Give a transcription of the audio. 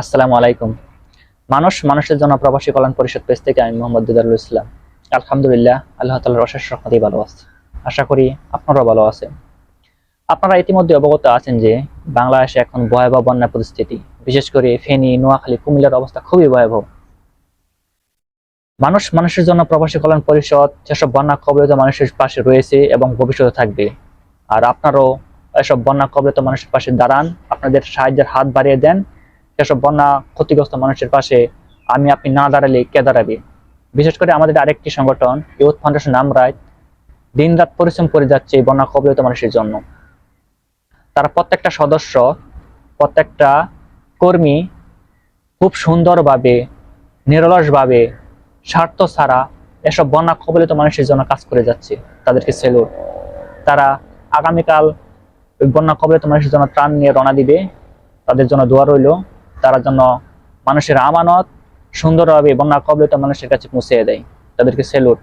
আসসালামু আলাইকুম। মানুষ, মানুষের জন্য প্রবাসী কল্যাণ পরিষদ পেজ থেকে আমি মোহাম্মদ দিদারুল ইসলাম। আলহামদুলিল্লাহ, আল্লাহ তালার অশেষ রহমতেই ভালো আছে। আশা করি আপনারাও ভালো আছেন। আপনারা ইতিমধ্যে অবগত আছেন যে বাংলাদেশে এখন ভয়াবহ বন্যা পরিস্থিতি। বিশেষ করে ফেনী, নোয়াখালী, কুমিল্লার অবস্থা খুবই ভয়াবহ। মানুষ, মানুষের জন্য প্রবাসী কল্যাণ পরিষদ, যেসব বন্যা কবলিত মানুষের পাশে রয়েছে এবং ভবিষ্যতে থাকবে। আর আপনারাও এসব বন্যা কবলিত মানুষের পাশে দাঁড়ান। আপনাদের সাহায্যের হাত বাড়িয়ে দেন। সেসব বন্যা ক্ষতিগ্রস্ত মানুষের পাশে আমি, আপনি না দাঁড়ালে কে দাঁড়াবে? বিশেষ করে আমাদের আরেকটি সংগঠন, ইউথ ফাউন্ডেশন আমরাই দিন রাত পরিশ্রম করে যাচ্ছে এই বন্যা কবলিত মানুষের জন্য। তারা প্রত্যেকটা সদস্য, প্রত্যেকটা কর্মী খুব সুন্দরভাবে, নিরলসভাবে, স্বার্থ ছাড়া এসব বন্যা কবলিত মানুষের জন্য কাজ করে যাচ্ছে তাদেরকে সেলুট। তারা আগামীকাল বন্যা কবলিত মানুষের জন্য ত্রাণ নিয়ে রওনা দিবে। তাদের জন্য দোয়া রইল। তারা যেন মানুষের আমানত সুন্দরভাবে বন্যা কবলিত মানুষের কাছে পৌঁছে দেয়। তাদেরকে সেলুট